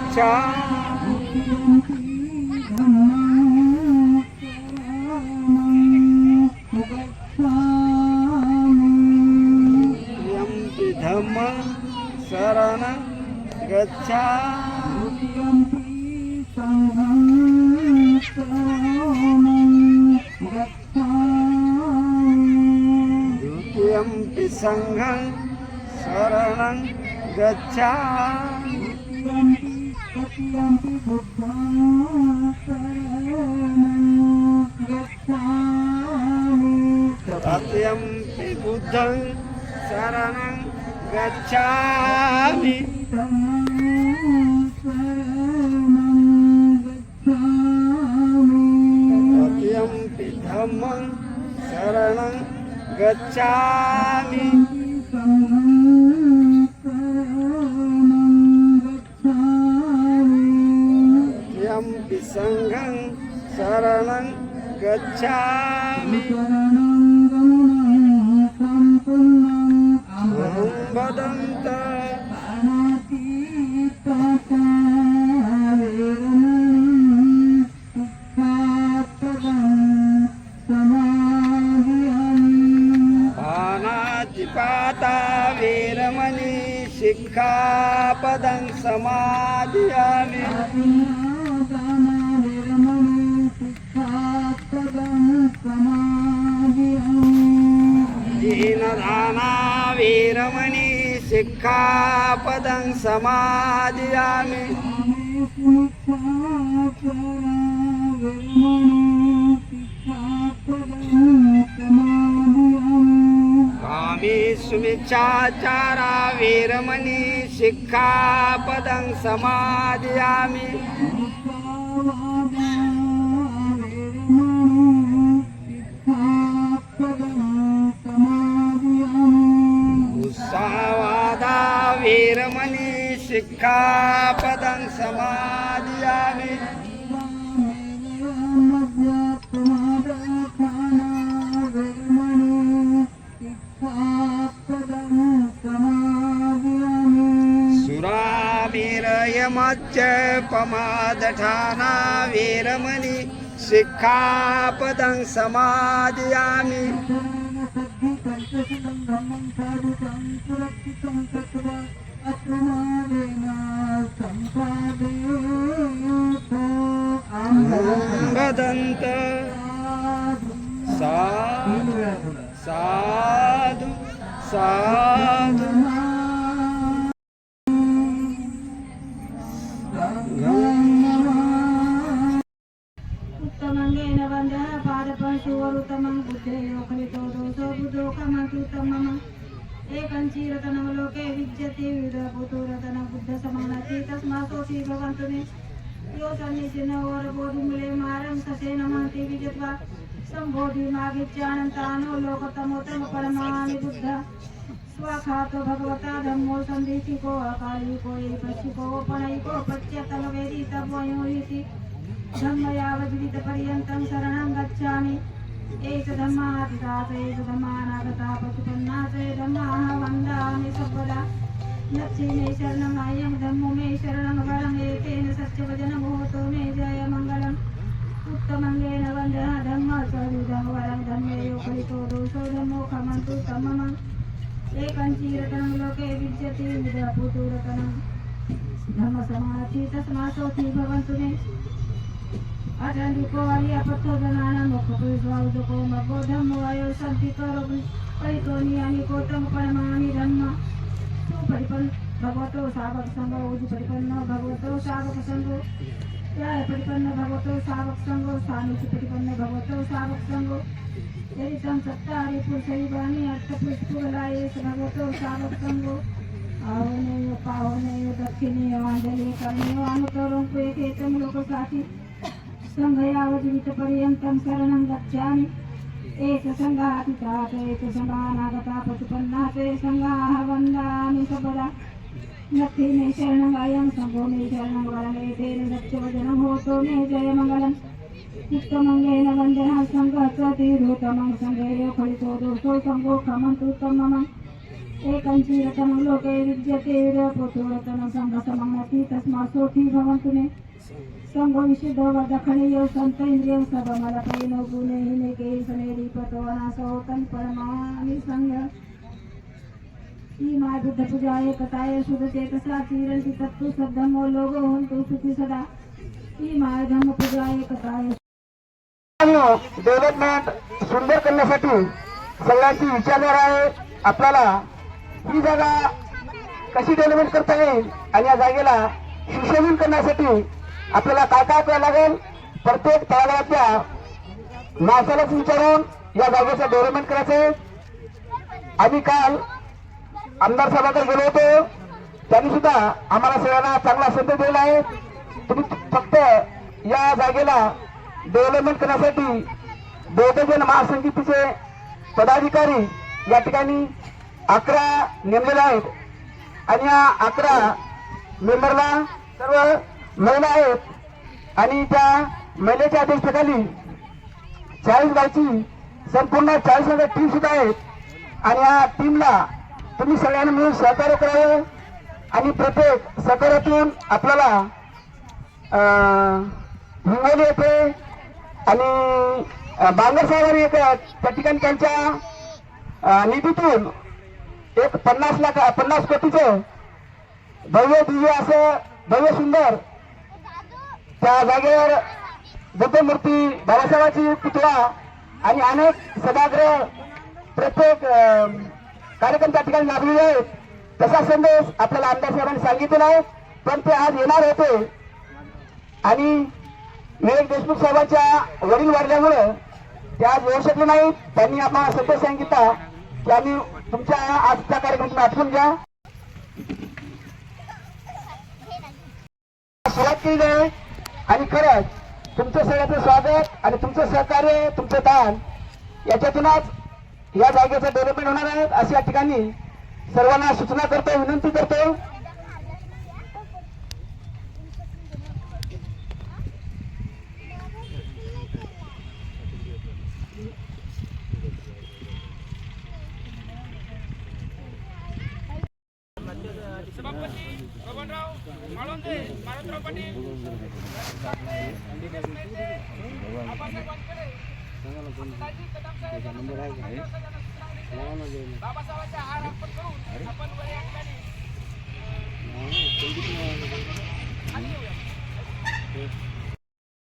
गच्छामि द्वितीयम्पि धम्मं शरणं गच्छामि द्वितीयम्पि सङ्घं शरणं गच्छामि। तृतीयम्पि बुद्धं शरणं गच्छामि। तृतीयम्पि धम्मं शरणं गच्छामि। तृतीयम्पि सङ्घं शरणं गच्छामि। ॐ वदन्त पानातिपाता वीरमणि शिक्षापदं समादयामि वीरमणि शिक्षापदं समादयामि कामी सुमिच्छाचारा वीरमणि शिक्षापदं समादयामि वीरमणि शिक्षापदं समादयामि सुरावीरयमच्च पमादठाना वीरमणि शिक्षापदं समादयामि वदन्त सम्बोधिमागित्यानन्तानो लोकतमोत्तम परमानि बुद्ध। स्वखातो भगवता धम्मो सन्देशिको अकालिको ये पश्चिको पणैको पच्यतमवेदी तद्वयो इति। धम्मयावद्वितपर्यन्तं शरणं गच्छामि। एष धम्माधिदास एष धम्मानागता पशुपन्नास ए धम्माः वन्दामि सर्वदा। नच्छे मे शरणमायं धम्मो मे शरणं वरम् एतेन सत्यवचनमोहतो मे जय उत्तमंगेन वन्दना धम्म स्वरूपं वरं धम्मे यो फलितो दोषो धम्मो खमन्तु तममं एकञ्चीरतनं लोके विद्यते विदपुतुरतनं धम्मसमाधि तस्मासोऽथि भवन्तु मे अटलिको आर्यपत्थो जनानां मुखपुरुषवाउदको मग्गो धम्मो अयो सन्ति करो परितो नियामिको तम परमाणि धम्म सुपरिपन्न भगवतो सावक संगो भगवतो सावक जय परिपन्न भगवतो सावक संगो स्वामी परिपन्न भगवतो सावक संगो यदि तम सत्तारि पुरुषै वाणी अष्टपुष्पलायेश भगवतो सावक संगो आवनेय पावनेय अंजली कर्णेय अनुतरं एकेतं लोकसाथी. संघयावजीवित शरणं गच्छामि. एक सङ्घातितात् एक सङ्घानागता पशुपन्नात् सङ्घाः वन्दामि सर्वदा नत्थि मे शरणं अयं सङ्घो मे शरणं वरमे तेन दक्षवचनं होतो मे जयमङ्गलम् उत्तमङ्गेन वन्दना सङ्घः च तीर्थोत्तमं फलितो दोषो सङ्घो खमन्तु तममम् एकं चीरतनं लोके विद्यते पुत्रतनं सङ्घसमं तस्मात् सोऽपि भवन्तु मे संगो विशुद्ध दखणीय संत इंद्रिय सबमलपैन गुणे हिनेके सनेरी पतवना परमानि संग ई माय बुद्ध पूजाय कथाय शुद्ध चेतसा चिरंती तत्तु सद्धमो लोगो हंतु सुखी सदा. ई माय धम्म पूजाय डेव्हलपमेंट सुंदर करण्यासाठी सगळ्यांची विचारधारा आहे. आपल्याला ही जागा कशी डेव्हलपमेंट करता येईल आणि या जागेला सुशोभन करण्यासाठी आपल्याला काय काय करावं लागेल? प्रत्येक तळागाळातल्या माणसालाच विचारून या जागेचं डेव्हलपमेंट करायचं आहे. आम्ही काल आमदार साहेबांकडे गेलो होतो. त्यांनी सुद्धा आम्हाला सगळ्यांना चांगला संदेश दिलेला आहे. तुम्ही फक्त या जागेला डेव्हलपमेंट करण्यासाठी बौद्धजन महासंगीतीचे पदाधिकारी या ठिकाणी अकरा नेमलेले आहेत. आणि या अकरा मेंबरला सर्व महिला आहेत. आणि त्या महिलेच्या अध्यक्षतेखाली चाळीस गावची संपूर्ण चाळीस हजार टीम सुद्धा आहेत. आणि या टीमला तुम्ही सगळ्यांनी मिळून सहकार्य करावे. आणि प्रत्येक सहकार्यातून आपल्याला हिंगोली येते आणि बांगर साहेबांनी येतात त्या ठिकाणी त्यांच्या निधीतून एक पन्नास लाख पन्नास कोटीचं भव्य दिव्य असं भव्य सुंदर त्या जागेवर बुद्धमूर्ती बाबासाहेबांची पुतळा आणि अनेक सभागृह प्रत्येक कार्यक्रम त्या ठिकाणी लाभलेले आहेत. तसा संदेश आपल्याला आमदार साहेबांनी सांगितलेला आहे. पण ते आज येणार होते. आणि विवेक देशमुख साहेबांच्या वडील वाढल्यामुळं ते आज येऊ शकले नाहीत. त्यांनी आम्हाला संदेश सांगितला की आम्ही तुमच्या आजच्या कार्यक्रमातून आठवून घ्या. सुरुवात केली आहे. आणि खरंच तुमचं सगळ्याचं स्वागत आणि तुमचं सहकार्य तुमचं दान याच्यातूनच या जागेचं डेव्हलपमेंट होणार आहे. अशी या ठिकाणी सर्वांना सूचना करतो विनंती करतो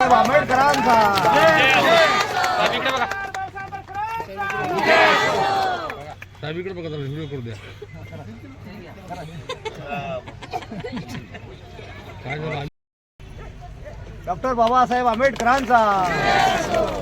आंबेडकरांचा साहेब इकडे बघा जरा व्हिडिओ करू द्या काय झालं डॉक्टर बाबासाहेब आंबेडकरांचा.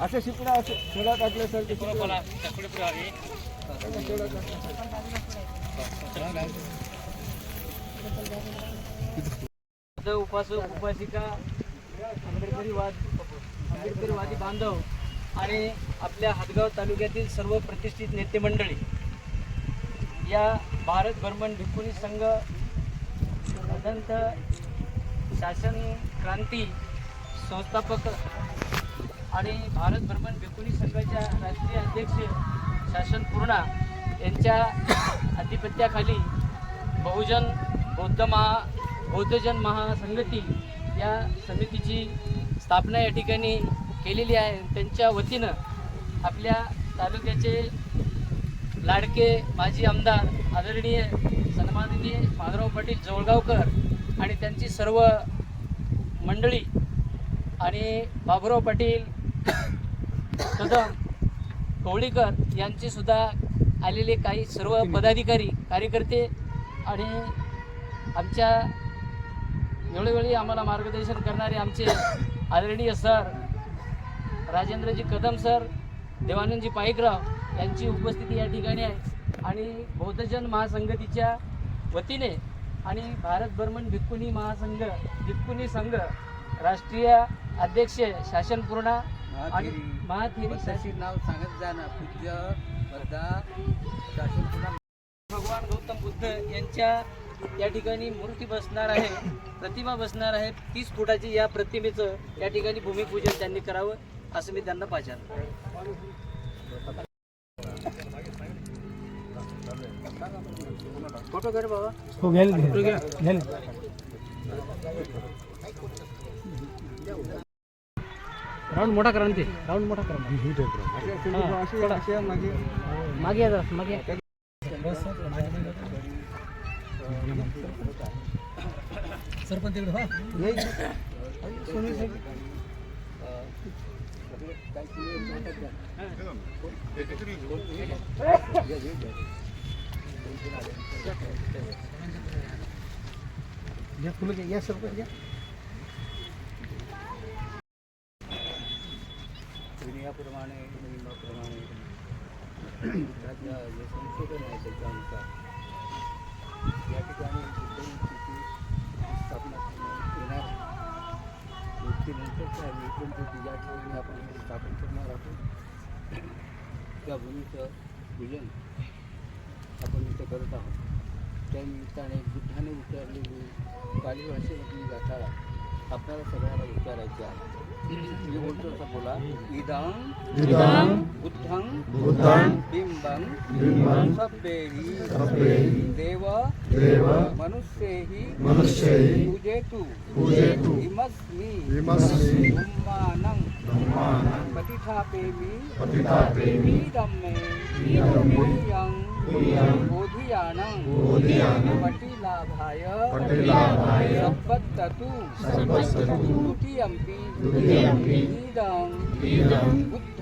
असे शिकणं असे शेळा टाकल्यासारखे आता उपासक उपासिका आंबेडकरी वाद आंबेडकरी वादी बांधव आणि आपल्या हदगाव तालुक्यातील सर्व प्रतिष्ठित नेते मंडळी या भारत भ्रमण भिक्खुनी संघ अदंत शासन क्रांती संस्थापक आणि भारत भ्रमण भिक्खुनी संघाच्या राष्ट्रीय अध्यक्ष शासन पूर्णा यांच्या आधिपत्याखाली बहुजन बौद्ध महा बौद्धजन महासंगती या समितीची स्थापना या ठिकाणी केलेली आहे. त्यांच्या वतीनं आपल्या तालुक्याचे लाडके माजी आमदार आदरणीय सन्माननीय माधवराव पाटील जवळगावकर आणि त्यांची सर्व मंडळी आणि बाबुराव पाटील कदम कवळीकर यांचे सुद्धा आलेले काही सर्व पदाधिकारी कार्यकर्ते आणि आमच्या वेळोवेळी आम्हाला मार्गदर्शन करणारे आमचे आदरणीय सर राजेंद्रजी कदम सर देवानंदजी पाईकराव यांची उपस्थिती या ठिकाणी आहे. आणि बौद्धजन महासंगतीच्या वतीने आणि भारत बर्मन भिक्खुनी महासंघ भिक्खुनी संघ राष्ट्रीय अध्यक्ष शासन पूर्णा आणि महाथेरी नाव सांगत जा ना पूज्य वर्धा शासन पुन्हा भगवान गौतम बुद्ध यांच्या या ठिकाणी मूर्ती बसणार आहे प्रतिमा बसणार आहे. तीस फुटाची या प्रतिमेचं या ठिकाणी भूमिपूजन त्यांनी करावं असं मी त्यांना पाचार फोटो कर बाबा. फोटो घ्या. राऊंड मोठा करा ते. राऊंड मोठा करा. मागे. जरा मागे. या. सरपंच तिकडे या सर घ्या विनयाप्रमाणे नियमाप्रमाणे जे संशोधन आहे त्याच्यानुसार या ठिकाणी बुद्धांची स्थापना करण्यात येणार आहे. मृत्यूनंतरच्या एकोणतीस या ठिकाणी आपण स्थापन करणार आहोत त्या भूमीचं पूजन आपण करत आहोत. त्या निमित्ताने बुद्धाने उच्चारलेली पाली भाषेमधली गाथा आपल्याला सगळ्याला उच्चारायची आहे. मी बोलतो असं बोला. इदं बुद्धं बिंबं सभ्येहि देव मनुष्येहि पूजेतु इमस्मि उम्मानं पतिथापेमि इदं मे भूयं बोधियानं. पटिलाभाय. द्वितीयम्पि बुद्ध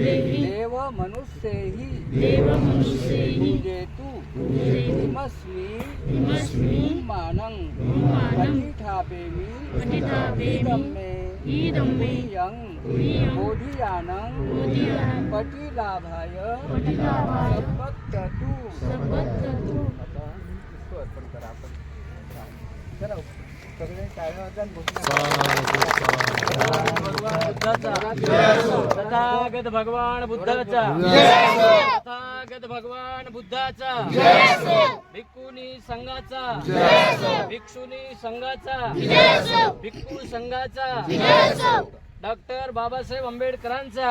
देवमनुष्यैहि पूजेतु। किमस्मि मानं प्रतिष्ठापेमि इदं मे भूयं बोधियानं। पटिलाभाय। संपत्ततु आता पुष्प अर्पण करा आपण. चला. सगळे टाळ्या वाजवा आणि घोषणा करा. भगवान तथागत भगवान बुद्धाचा. तथागत भगवान बुद्धाचा. भिक्खुनी संघाचा. भिक्षुनी संघाचा. भिक्खू संघाचा. डॉक्टर बाबासाहेब आंबेडकरांचा.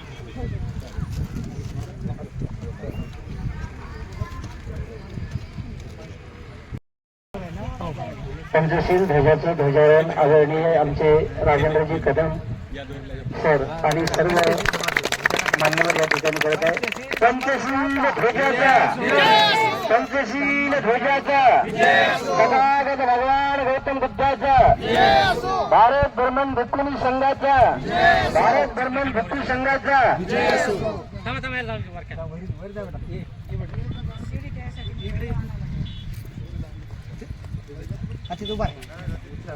पंचशील ध्वजाचं ध्वजारोहण आदरणीय आमचे राजेंद्रजी कदम सर आणि सर्व मान्यवर या ठिकाणी करत आहे पंचशील ध्वजाचा पंचशील ध्वजाचा तथागत भगवान गौतम बुद्धाचा भारत ब्रह्मन भिक्खुनी संघाचा भारत ब्रह्मन भिक्खू संघाचा. थांबा थांबा याला जाऊन बारक्या.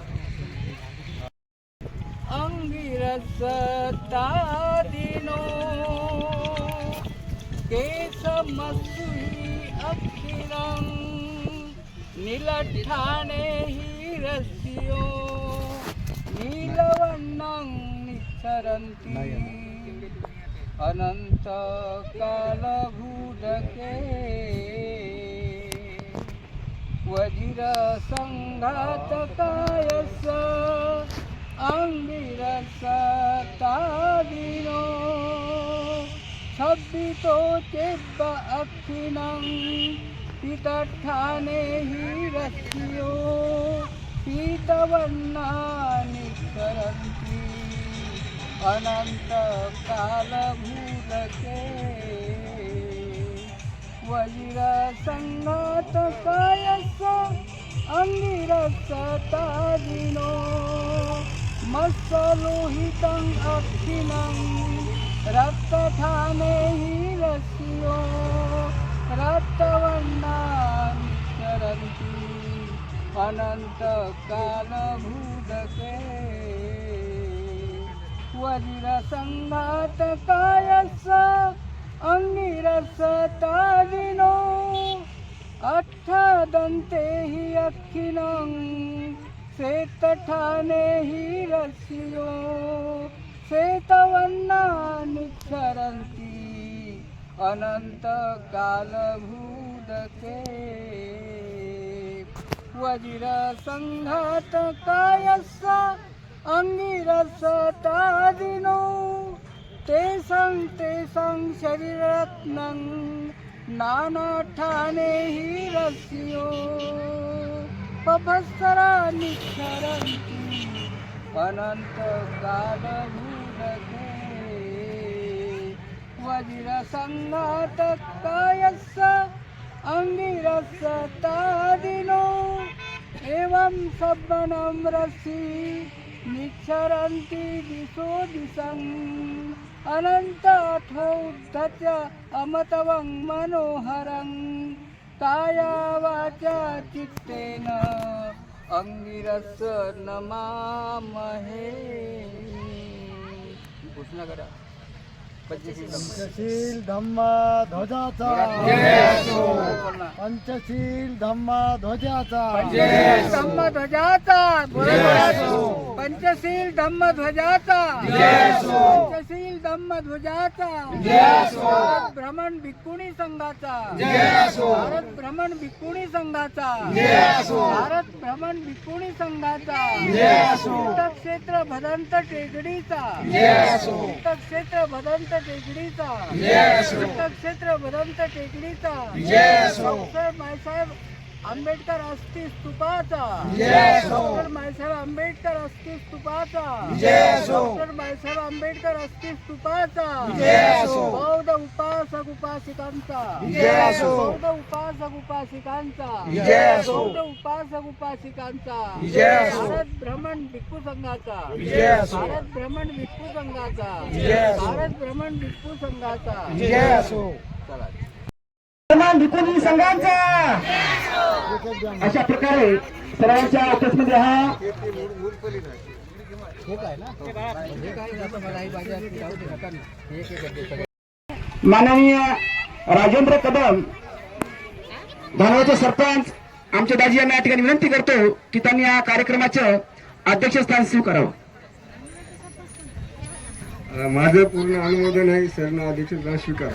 अंगिरस तादिनो केसमसुही अखिलं निलठाणे हिरस्यो नीलवन्नं निच्छरन्ति अनंत कालभूदके वजिर संघातकायस अंगिरस तादिनो छब्बितो चेब्ब अक्षिणं पितठाने हिरस्यो पीतवर्णानि करन्ति अनंत वज्र संगात कायस अंगिरस तादिनो मत्सलोहितं अक्षिणं रक्तठाने हिरस्यो रक्तवर्णानि चरन्ति अनन्तकालभूतके वज्रसङ्घातकायस्य अङ्गिरसतादिनो अट्ठदन्ते हि अक्षिणं श्वेतठाने हि रस्यो श्वेतवर्णानि क्षरन्ति अनन्तकालभूदके। वज्रसङ्घातकायस्य अङ्गिरसतादिनो तेषां तेषां शरीरत्नं नानाठाने हिरस्यो पभस्सराणि क्षरन्ति अनन्तकालभूतके वज्रसङ्घातकायस्य अङ्गिरसतादिनो. एवं सब्बनं रसि निक्षरन्ति दिशो. दिशम् अनन्ताथोद्धच अमतवं मनोहरं काया वाचा चित्तेन। अङ्गिरस नमामहे। घोषणा करा पंचशील धम्मा ध्वजाचा। पंचशील धम्मा ध्वजाचा। धम्म ध्वजाचा। पंचशील धम्मध्वजाचा. पंचशील धम्मध्वजाचा. भारत भ्रमण भिक्कुणी संघाचा. भारत भ्रमण भिक्कुणी संघाचा. भारत भ्रमण भिक्कुणी संघाचा. तीर्थक्षेत्र भदंत टेकडीचा. तीर्थक्षेत्र भदंत टेकडीचा. तीर्थक्षेत्र भदंत टेकडीचा. डॉक्टर मायसाहेब आंबेडकर अस्थि स्तूपाचा डॉक्टर मायसाहेब आंबेडकर अस्थि स्तूपाचा डॉक्टर मायसाहेब आंबेडकर अस्थि स्तूपाचा बौद्ध उपासक उपासिकांचा. बौद्ध उपासक उपासिकांचा. बौद्ध उपासक उपासिकांचा. भारत भ्रमण भिक्खू संघाचा. भारत भ्रमण भिक्खू संघाचा. भारत भ्रमण भिक्खू संघाचा. चला. सन्मान संघांचा. अशा प्रकारे सर्वांच्या ऑफिसमध्ये हा माननीय राजेंद्र कदम धानवाचे सरपंच आमच्या दाजी यांना या ठिकाणी विनंती करतो की त्यांनी या कार्यक्रमाचं अध्यक्षस्थान स्वीकारावं. माझं पूर्ण अनुमोदन आहे सरना अध्यक्षस्थान स्वीकार